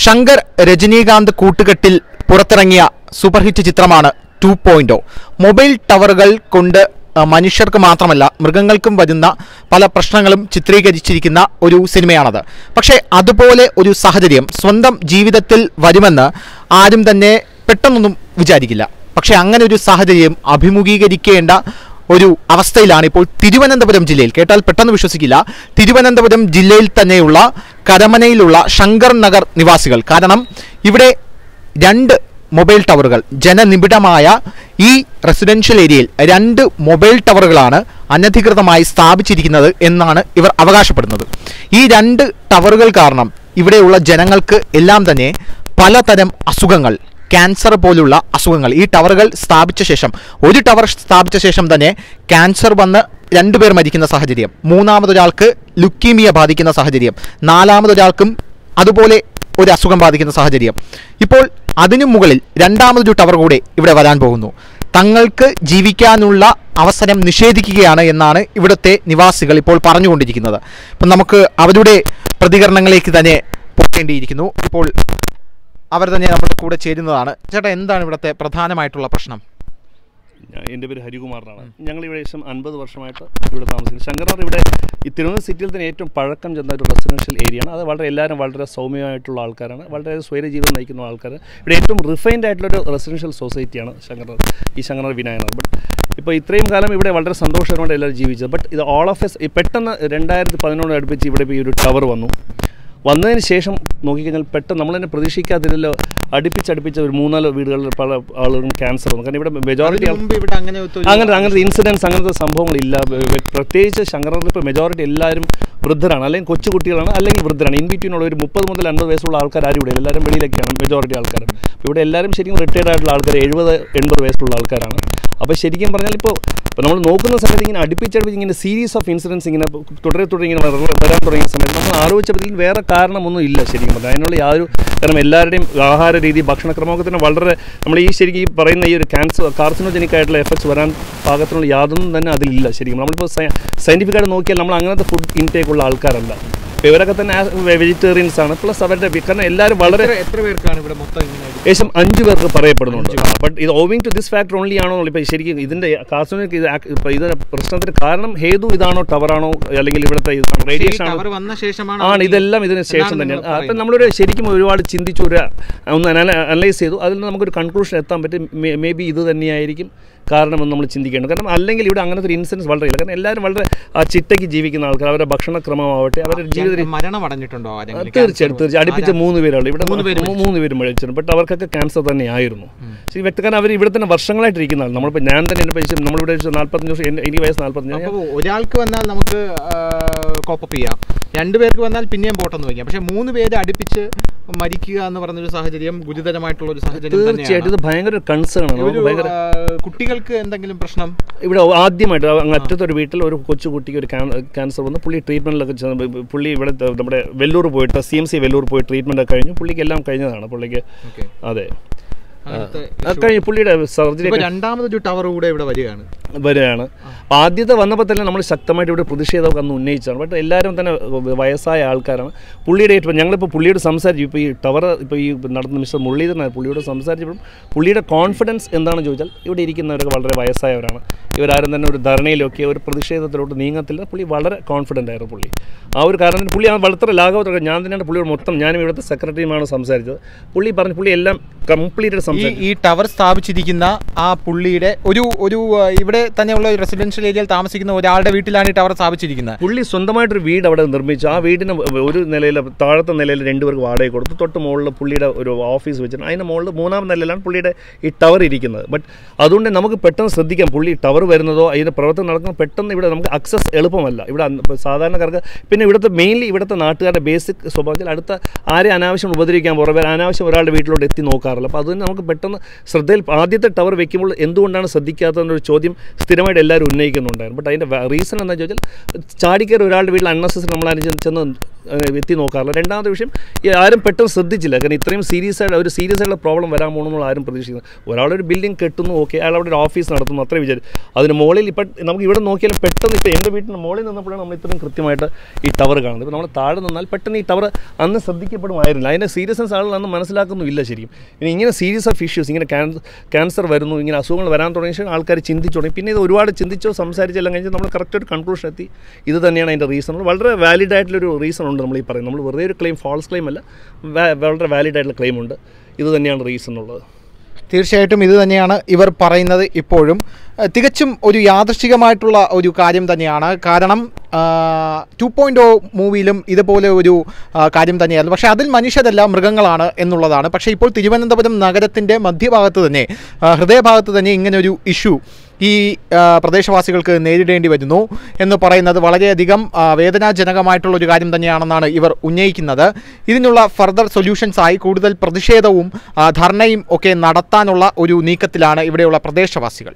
ശങ്കർ രജനീകാന്ത് കൂട്ടുകെട്ടിൽ പുറത്തിറങ്ങിയ super hit ചിത്രമാണ് ടു പോയിന്റോ മൊബൈൽ ടവറുകൾ കൊണ്ട് മനുഷ്യർക്ക് മാത്രമല്ല മൃഗങ്ങൾക്കും വരുന്ന പല പ്രശ്നങ്ങളും ചിത്രീകരിച്ചിരിക്കുന്ന ഒരു സിനിമയാണത്. പക്ഷേ അതുപോലെ ഒരു സാഹചര്യം സ്വന്തം ജീവിതത്തിൽ വരുമെന്ന് ആരും തന്നെ പെട്ടെന്നൊന്നും വിചാരിക്കില്ല. പക്ഷേ അങ്ങനെ ഒരു സാഹചര്യം അഭിമുഖീകരിക്കേണ്ട ഒരു അവസ്ഥയിലാണ് ഇപ്പോൾ തിരുവനന്തപുരം ജില്ലയിൽ. കേട്ടാൽ പെട്ടെന്ന് വിശ്വസിക്കില്ല. തിരുവനന്തപുരം ജില്ലയിൽ തന്നെയുള്ള കരമനയിലുള്ള ശങ്കർ നഗർ നിവാസികൾ. കാരണം ഇവിടെ രണ്ട് മൊബൈൽ ടവറുകൾ ജനനിബിഡമായ ഈ റെസിഡൻഷ്യൽ ഏരിയയിൽ രണ്ട് മൊബൈൽ ടവറുകളാണ് അനധികൃതമായി സ്ഥാപിച്ചിരിക്കുന്നത് എന്നാണ് ഇവർ അവകാശപ്പെടുന്നത്. ഈ രണ്ട് ടവറുകൾ കാരണം ഇവിടെയുള്ള ജനങ്ങൾക്ക് എല്ലാം തന്നെ പലതരം അസുഖങ്ങൾ ക്യാൻസർ പോലുള്ള അസുഖങ്ങൾ. ഈ ടവറുകൾ സ്ഥാപിച്ച ശേഷം ഒരു ടവർ സ്ഥാപിച്ച ശേഷം തന്നെ ക്യാൻസർ വന്ന് രണ്ടുപേർ മരിക്കുന്ന സാഹചര്യം. മൂന്നാമതൊരാൾക്ക് ലുക്കീമിയ ബാധിക്കുന്ന സാഹചര്യം. നാലാമതൊരാൾക്കും അതുപോലെ ഒരു അസുഖം ബാധിക്കുന്ന സാഹചര്യം. ഇപ്പോൾ അതിനു മുകളിൽ രണ്ടാമതൊരു ടവർ കൂടെ ഇവിടെ വരാൻ പോകുന്നു. തങ്ങൾക്ക് ജീവിക്കാനുള്ള അവസരം നിഷേധിക്കുകയാണ് എന്നാണ് ഇവിടുത്തെ നിവാസികൾ ഇപ്പോൾ പറഞ്ഞുകൊണ്ടിരിക്കുന്നത്. അപ്പം നമുക്ക് അവരുടെ പ്രതികരണങ്ങളിലേക്ക് തന്നെ പോകേണ്ടിയിരിക്കുന്നു. ഇപ്പോൾ അവർ തന്നെ നമ്മുടെ കൂടെ ചേരുന്നതാണ്. ചേട്ടാ എന്താണ് ഇവിടുത്തെ പ്രധാനമായിട്ടുള്ള പ്രശ്നം? എന്റെ പേര് ഹരികുമാറിനാണ്. ഞങ്ങൾ ഇവിടെ ഏകദേശം അൻപത് വർഷമായിട്ട് ഇവിടെ താമസിക്കുന്നു. ശങ്കർനാർ ഇവിടെ ഈ തിരുവനന്തപുരം സിറ്റിയിൽ തന്നെ ഏറ്റവും പഴക്കം ചെന്ന ഒരു റെസിഡൻഷ്യൽ ഏരിയയാണ് അത് വളരെ എല്ലാവരും വളരെ സൗമ്യമായിട്ടുള്ള ആൾക്കാരാണ്. വളരെ സ്വൈര ജീവിതം നയിക്കുന്ന ആൾക്കാർ ഇവിടെ ഏറ്റവും റിഫൈൻഡ് ആയിട്ടുള്ള ഒരു റെസിഡൻഷ്യൽ സൊസൈറ്റിയാണ് ശങ്കർനാർ ഈ ശങ്കർനാർ വിനായകർ ബട്ട് ഇപ്പോൾ ഇത്രയും കാലം ഇവിടെ വളരെ സന്തോഷകരമായിട്ട് എല്ലാവരും ജീവിച്ചത്. ബട്ട് ഇത് ഓൾ ഓഫ് എസ് പെട്ടെന്ന് രണ്ടായിരത്തി പതിനൊന്ന് അടുപ്പിച്ച് ഇവിടെ ഈ ഒരു ടവർ വന്നു. വന്നതിന് ശേഷം നോക്കിക്കഴിഞ്ഞാൽ പെട്ടെന്ന് നമ്മൾ തന്നെ പ്രതീക്ഷിക്കാതില്ലല്ലോ അടുപ്പിച്ചടുപ്പിച്ച ഒരു മൂന്നാൽ വീടുകളിൽ പല ആളുകളും ക്യാൻസർ വന്നു. കാരണം ഇവിടെ മെജോറിറ്റി അങ്ങനത്തെ അങ്ങനത്തെ ഇൻസിഡൻസ് അങ്ങനത്തെ സംഭവങ്ങളില്ല. പ്രത്യേകിച്ച് ശങ്കറിൽ ഇപ്പോൾ മെജോറിറ്റി എല്ലാവരും വൃദ്ധരാണ്. അല്ലെങ്കിൽ കൊച്ചു കുട്ടികളാണ് അല്ലെങ്കിൽ വൃദ്ധരാണ്. ഇൻ ബിറ്റ്വീനുള്ള ഒരു മുപ്പത് മുതൽ അൻപത് വയസ്സുള്ള ആൾക്കാർ ആരും ഇവിടെ എല്ലാവരും വെളിയിലൊക്കെയാണ് മെജോറിറ്റി ആൾക്കാർ. ഇവിടെ എല്ലാവരും ശരിക്കും റിട്ടയർഡ് ആയിട്ടുള്ള ആൾക്കാർ എഴുപത് എൺപത് വയസ്സുള്ള ആൾക്കാരാണ്. അപ്പോൾ ശരിക്കും പറഞ്ഞാൽ ഇപ്പോൾ ഇപ്പോൾ നമ്മൾ നോക്കുന്ന സമയത്ത് ഇങ്ങനെ അടുപ്പിച്ചടുപ്പിച്ച് ഇങ്ങനെ സീരീസ് ഓഫ് ഇൻസിഡൻസ് ഇങ്ങനെ തുടരെ തുടരെ ഇങ്ങനെ വര- വരാൻ തുടങ്ങിയ സമയത്ത് നമ്മൾ ആലോചിച്ചപ്പോഴത്തേക്കും വേറെ കാരണമൊന്നും ഇല്ല ശരിക്കും പറഞ്ഞാൽ. അതിനുള്ള യാതൊരു കാരണം എല്ലാവരുടെയും ആഹാര രീതി ഭക്ഷണക്രമമൊക്കെ തന്നെ വളരെ നമ്മൾ ഈ ശരിക്കും ഈ പറയുന്ന ഈ ഒരു ക്യാൻസർ കാർസിനോജനിക് ആയിട്ടുള്ള എഫക്ട്സ് വരാൻ പാകത്തിനുള്ള യാതൊന്നും തന്നെ അതിലില്ല ശരിക്കും. നമ്മളിപ്പോൾ സയന്റിഫിക്കായിട്ട് നോക്കിയാൽ നമ്മൾ അങ്ങനത്തെ ഫുഡ് ഇൻടേക്കുള്ള ആൾക്കാരല്ല. ഇവരൊക്കെ തന്നെ വെജിറ്റേറിയൻസ് ആണ്. പ്ലസ് അവരുടെ കാരണം എല്ലാവരും വളരെ എത്ര പേർക്കാണ് ഇവിടെ മൊത്തം ഏകദേശം അഞ്ച് പേർക്ക് പറയപ്പെടുന്നുണ്ട്. ബട്ട് ഇത് owing to this factor only ആണോ ഇപ്പോൾ ശരിക്കും ഇതിന്റെ കാർസിനോജനിക് ഇത് ഇത് പ്രശ്നത്തിന് കാരണം ഹേതു ഇതാണോ ടവറാണോ അല്ലെങ്കിൽ ഇവിടുത്തെ റേഡിയേഷൻ ആണോ? ടവർ വന്ന ശേഷമാണ് ആണ് ഇതെല്ലാം ഇതിന് ശേഷം തന്നെയാണ്. അപ്പം നമ്മളൊരു ശരിക്കും ഒരുപാട് ചിന്തിച്ചു ഒരു ഒന്ന് അനലൈസ് ചെയ്തു. അതിൽ നിന്ന് നമുക്കൊരു കൺക്ലൂഷൻ എത്താൻ പറ്റും. മേ ബി ഇത് തന്നെയായിരിക്കും കാരണമെന്ന് നമ്മൾ ചിന്തിക്കേണ്ടത്. കാരണം അല്ലെങ്കിൽ ഇവിടെ അങ്ങനത്തെ ഒരു ഇൻസിഡൻസ് വളരെ ഇല്ല കാരണം എല്ലാവരും വളരെ ആ ചിട്ടയ്ക്ക് ജീവിക്കുന്ന ആൾക്കാർ അവരുടെ ഭക്ഷണക്രമമാവട്ടെ അവരുടെ ജീവിത മരണം അടഞ്ഞിട്ടുണ്ടോ ആരെങ്കിലും തീർച്ചയായിട്ടും തീർച്ചയായും അടുപ്പിച്ച മൂന്ന് പേരുള്ളൂ ഇവിടെ മൂ- മൂന്ന് പേര് മരിച്ചിരുന്നു ബട്ട് അവർക്കൊക്കെ ക്യാൻസർ തന്നെ ആയിരുന്നു ശരി വ്യക്തി കാരണം അവർ ഇവിടെ തന്നെ വർഷങ്ങളായിട്ട് ഇരിക്കുന്നതാണ് നമ്മളിപ്പോൾ ഞാൻ തന്നെ എന്നെ പൈസ നമ്മളിവിടെ നാല്പത്തഞ്ച് നാൽപ്പത്തഞ്ച് വർഷം എന്റെ- എനിക്ക് വയസ്സ് നാൽപ്പത്തഞ്ച് അപ്പോൾ ഒരാൾക്ക് വന്നാൽ നമുക്ക് കോപ്പപ്പ് ചെയ്യാം. രണ്ടു പേർക്ക് വന്നാൽ പിന്നെയും പോട്ടെന്ന് വയ്ക്കാം. പക്ഷെ മൂന്ന് പേര് അടുപ്പിച്ച് മരിക്കുക എന്ന് പറഞ്ഞൊരു സാഹചര്യം ഗുരുതരമായിട്ടുള്ള ഒരു സാഹചര്യം തീർച്ചയായിട്ടും ഇത് ഭയങ്കര കൺസേൺ ആണ്. ഭയങ്കര കുട്ടികൾക്ക് എന്തെങ്കിലും പ്രശ്നം? ഇവിടെ ആദ്യമായിട്ട് അങ്ങ് അറ്റത്തൊരു വീട്ടിൽ ഒരു കൊച്ചുകുട്ടിക്ക് ഒരു ക്യാൻസർ വന്ന്. പുള്ളി ട്രീറ്റ്മെന്റിലൊക്കെ ചെന്ന് പുള്ളി ഇവിടെ നമ്മുടെ വെല്ലൂർ പോയിട്ട് സി എം സി വെല്ലൂർ പോയി ട്രീറ്റ്മെന്റൊക്കെ കഴിഞ്ഞു. പുള്ളിക്ക് എല്ലാം കഴിഞ്ഞതാണ്. പുള്ളിക്ക് അതെ. കഴിഞ്ഞു പുള്ളിയുടെ സർജറി രണ്ടാമതൊരു ടവർ കൂടെ ഇവിടെ വരികയാണ്. വരികയാണ്. ആദ്യത്തെ വന്നപ്പോൾ തന്നെ നമ്മൾ ശക്തമായിട്ട് ഇവിടെ പ്രതിഷേധമൊക്കെ അന്ന് ഉന്നയിച്ചാണ് ബട്ട് എല്ലാവരും തന്നെ വയസ്സായ ആൾക്കാരാണ്. പുള്ളിയുടെ ഏറ്റവും ഞങ്ങളിപ്പോൾ പുള്ളിയോട് സംസാരിച്ചു. ഇപ്പോൾ ഈ ടവർ ഇപ്പോൾ ഈ നടന്ന മിസ്റ്റർ മുരളീധരൻ പുള്ളിയോട് സംസാരിച്ചപ്പോഴും പുള്ളിയുടെ കോൺഫിഡൻസ് എന്താണെന്ന് ചോദിച്ചാൽ ഇവിടെ ഇരിക്കുന്നവരൊക്കെ വളരെ വയസ്സായവരാണ്. ഇവരാരും തന്നെ ഒരു ധരണയിലൊക്കെ ഒരു പ്രതിഷേധത്തിലോട്ട് നീങ്ങത്തില്ല. പുള്ളി വളരെ കോൺഫിഡന്റ് ആയിരുന്നു പുള്ളി. ആ ഒരു കാരണത്തിന് പുള്ളി ആ വളരെ ലാഘവത്തൊക്കെ ഞാൻ തന്നെയാണ് പുള്ളിയോട് മൊത്തം ഞാനും ഇവിടുത്തെ സെക്രട്ടറിയുമാണ് സംസാരിച്ചത്. പുള്ളി പറഞ്ഞു പുള്ളി എല്ലാം കംപ്ലീറ്റ് ഈ ഈ ടവർ സ്ഥാപിച്ചിരിക്കുന്ന ആ പുള്ളിയുടെ ഒരു ഒരു ഇവിടെ തന്നെയുള്ള റെസിഡൻഷ്യൽ ഏരിയയിൽ താമസിക്കുന്ന ഒരാളുടെ വീട്ടിലാണ് ഈ ടവർ സ്ഥാപിച്ചിരിക്കുന്നത്. പുള്ളി സ്വന്തമായിട്ടൊരു വീട് അവിടെ നിർമ്മിച്ചു. ആ വീടിന് ഒരു നിലയിൽ താഴത്തെ നിലയിൽ രണ്ടുപേർക്ക് വാടക കൊടുത്തു. തൊട്ട് മുകളിൽ പുള്ളിയുടെ ഒരു ഓഫീസ് വെച്ചിട്ട് അതിന് മുകളിൽ മൂന്നാം നിലയിലാണ് പുള്ളിയുടെ ഈ ടവർ ഇരിക്കുന്നത്. ബട്ട് അതുകൊണ്ട് നമുക്ക് പെട്ടെന്ന് ശ്രദ്ധിക്കാം പുള്ളി ടവർ വരുന്നതോ അതിന്റെ പ്രവർത്തനം നടക്കുന്ന പെട്ടെന്ന് ഇവിടെ നമുക്ക് അക്സസ് എളുപ്പമല്ല. ഇവിടെ സാധാരണക്കാർക്ക് പിന്നെ ഇവിടുത്തെ മെയിൻലി ഇവിടുത്തെ നാട്ടുകാരുടെ ബേസിക് സ്വഭാവത്തിൽ അടുത്ത ആരെ അനാവശ്യം ഉപദ്രവിക്കാൻ പുറമെ അനാവശ്യം ഒരാളുടെ വീട്ടിലോട്ട് എത്തി നോക്കാറില്ല. അപ്പോൾ അതുതന്നെ നമുക്ക് പെട്ടെന്ന് ശ്രദ്ധയിൽ ആദ്യത്തെ ടവർ വെക്കുമ്പോൾ എന്തുകൊണ്ടാണ് ശ്രദ്ധിക്കാത്തതെന്നൊരു ചോദ്യം സ്ഥിരമായിട്ട് എല്ലാവരും ഉന്നയിക്കുന്നുണ്ടായിരുന്നു. ബട്ട് അതിന്റെ റീസൺ എന്താണെന്ന് ചോദിച്ചാൽ ചാടിക്കയറി ഒരാളുടെ വീട്ടിൽ അൺനെസസറി നമ്മൾ ചെന്ന് എത്തി നോക്കാറില്ല. രണ്ടാമത്തെ വിഷയം ആരും പെട്ടെന്ന് ശ്രദ്ധിച്ചില്ല. കാരണം ഇത്രയും സീരിയസ് ആയിട്ട് ഒരു സീരിയസ് ആയിട്ടുള്ള പ്രോബ്ലം വരാൻ പോകണമെന്നുള്ള ആരും പ്രതീക്ഷിക്കുന്നത് ഒരാളൊരു ബിൽഡിംഗ് കെട്ടുന്നു ഓക്കെ അയാൾ അവിടെ ഒരു ഓഫീസ് നടത്തുന്നു അത്രയും വിചാരിച്ചു. അതിന് മുകളിൽ ഇപ്പം നമുക്ക് ഇവിടെ നോക്കിയാലും പെട്ടെന്ന് ഇപ്പോൾ എന്റെ വീട്ടിന്റെ മുകളിൽ നിന്നപ്പോഴാണ് നമ്മൾ ഇത്രയും കൃത്യമായിട്ട് ഈ ടവർ കാണുന്നത്. ഇപ്പോൾ നമ്മൾ താഴെ നിന്നാൽ പെട്ടെന്ന് ഈ ടവർ അന്ന് ശ്രദ്ധിക്കപ്പെടുമായിരുന്നില്ല. അതിന്റെ സീരിയസ്നെസ് ആളുകൾ അന്ന് മനസ്സിലാക്കുന്നില്ല ശരിക്കും. ഇനി ഇങ്ങനെ സീരിയസ് ഓഫ് ഇഷ്യൂസ് ഇങ്ങനെ ക്യാൻസർ വരുന്നു ഇങ്ങനെ അസുഖങ്ങൾ വരാൻ തുടങ്ങിയ ശേഷം ആൾക്കാർ ചിന്തിച്ചു തുടങ്ങി. പിന്നെ ഇത് ഒരുപാട് ചിന്തിച്ചോ സംസാരിച്ചെല്ലാം കഴിഞ്ഞാൽ നമ്മൾ കറക്റ്റ് ഒരു കൺക്ലൂഷൻ എത്തി. ഇത് തന്നെയാണ് അതിന്റെ റീസൺ വളരെ വാലിഡ് ആയിട്ടുള്ളൊരു റീസൺ ഉണ്ട് നമ്മൾ ഈ പറയുന്നത്. നമ്മൾ വെറുതെ ഒരു ക്ലെയിം ഫാൾസ് ക്ലെയിം അല്ല വളരെ വാലിഡ് ആയിട്ടുള്ള ക്ലെയിം ഉണ്ട്. ഇത് തന്നെയാണ് റീസൺ ഉള്ളത് തീർച്ചയായിട്ടും ഇത് തന്നെയാണ് ഇവർ പറയുന്നത് ഇപ്പോഴും. തികച്ചും ഒരു യാദൃശികമായിട്ടുള്ള ഒരു കാര്യം തന്നെയാണ്. കാരണം ടു പോയിന്റ് ഒ മൂവിയിലും ഇതുപോലെ ഒരു കാര്യം തന്നെയായിരുന്നു. പക്ഷേ അതിൽ മനുഷ്യരല്ല മൃഗങ്ങളാണ് എന്നുള്ളതാണ്. പക്ഷേ ഇപ്പോൾ തിരുവനന്തപുരം നഗരത്തിന്റെ മധ്യഭാഗത്ത് തന്നെ ഹൃദയഭാഗത്ത് തന്നെ ഇങ്ങനൊരു ഇഷ്യൂ ഈ പ്രദേശവാസികൾക്ക് നേരിടേണ്ടി വരുന്നു എന്ന് പറയുന്നത് വളരെയധികം വേദനാജനകമായിട്ടുള്ള ഒരു കാര്യം തന്നെയാണെന്നാണ് ഇവർ ഉന്നയിക്കുന്നത്. ഇതിനുള്ള ഫർദർ സൊല്യൂഷൻസായി കൂടുതൽ പ്രതിഷേധവും ധർണയും ഒക്കെ നടത്താനുള്ള ഒരു നീക്കത്തിലാണ് ഇവിടെയുള്ള പ്രദേശവാസികൾ.